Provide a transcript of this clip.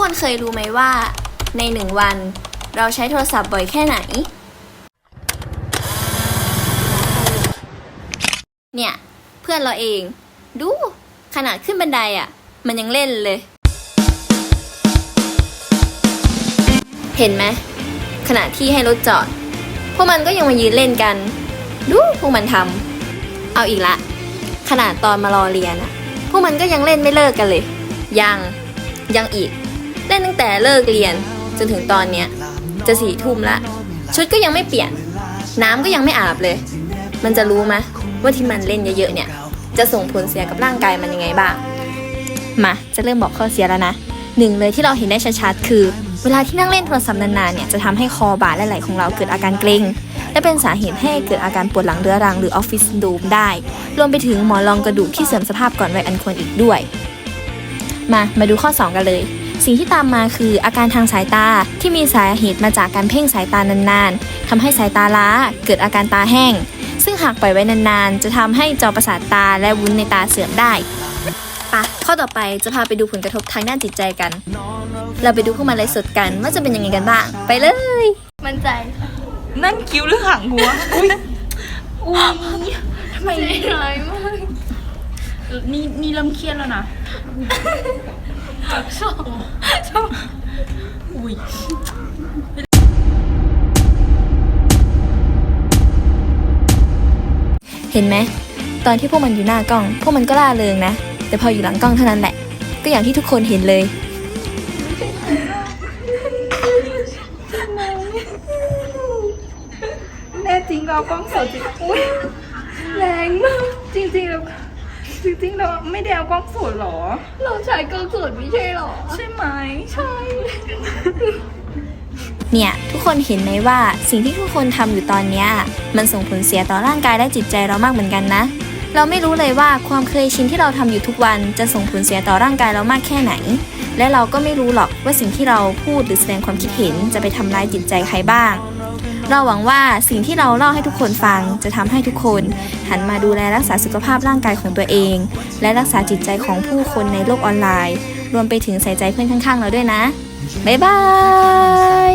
คนเคยรู้ไหมว่า ในหนึ่งวัน เราใช้โทรศัพท์บ่อยแค่ไหน เนี่ย เพื่อนเราเอง ดู ขนาดขึ้นบันไดอะ่ะ มันยังเล่นเลย เห็นไหมขณะที่ให้รถจอด พวกมันก็ยังมายืนเล่นกัน ดูพวกมันทำเอาอีกละ ขนาดตอนมารอเรียนอะพวกมันก็ยังเล่นไม่เลิกกันเลย ยัง ยังอีก เล่นตั้งแต่เลิกเรียนจนถึงตอนเนี้ยจะสี่ทุ่มละ ชุดก็ยังไม่เปลี่ยน น้ำก็ยังไม่อาบเลย มันจะรู้ไหมว่าที่มันเล่นเยอะๆเนี่ย จะส่งผลเสียกับร่างกายมันยังไงบ้าง มาจะเริ่มบอกข้อเสียแล้วนะหนึ่งเลยที่เราเห็นได้ชัดๆ คือ เวลาที่นั่งเล่นโทรศัพท์นานๆเนี่ยจะทำให้คอบ่าและไหล่ของเราเกิดอาการเกร็งและเป็นสาเหตุให้เกิดอาการปวดหลังเรื้อรังหรือออฟฟิศดรมได้ รวมไปถึงหมอนรองกระดูกที่เสื่อมสภาพก่อนวัยอันควรอีกด้วย มามาดูข้อ 2 กันเลย สิ่งที่ตามมาคืออาการทางสายตาที่มีสาเหตุมาจากการเพ่งสายตานานๆทำให้สายตาล้าเกิดอาการตาแห้ง ซึ่งหากปล่อยไว้นานๆ จะทำให้จอประสาทตาและวุ้นในตาเสื่อมได้ปะข้อต่อไปจะพาไปดูผลกระทบทางด้านจิตใจกัน เราไปดูพวกมันไลฟ์สดกันว่าจะเป็นยังไงกันบ้าง ไปเลย มั่นใจ นั่นคิ้วหรือหางหัว อุ้ยอุ้ยทำไมใจร้ายมาก นี่นี่เริ่มเครียดแล้วนะชอบชอบอุ้ยเห็นไหม ตอนที่พวกมันอยู่หน้ากล้อง พวกมันก็ล่าเริงนะ แต่พออยู่หลังกล้องเท่านั้นแหละ ก็อย่างที่ทุกคนเห็นเลย แน่จริงเรากล้องสดจริงอุ้ยแรงมากจริงๆเรา จริงๆเราไม่ได้เอากล้องสดหรอ เราใช้กล้องสดไม่ใช่หรอ ใช่ไหมใช่ เนี่ยทุกคนเห็นไหมว่าสิ่งที่ทุกคนทำอยู่ตอนเนี้ยมันส่งผลเสียต่อร่างกายและจิตใจเรามากเหมือนกันนะ เราไม่รู้เลยว่าความเคยชินที่เราทำอยู่ทุกวันจะส่งผลเสียต่อร่างกายเรามากแค่ไหน และเราก็ไม่รู้หรอกว่าสิ่งที่เราพูดหรือแสดงความคิดเห็นจะไปทำร้ายจิตใจใครบ้าง เราหวังว่าสิ่งที่เราเล่าให้ทุกคนฟัง จะทำให้ทุกคนหันมาดูแลรักษาสุขภาพร่างกายของตัวเอง และรักษาจิตใจของผู้คนในโลกออนไลน์ รวมไปถึงใส่ใจเพื่อนข้างๆ เราด้วยนะ บ๊ายบาย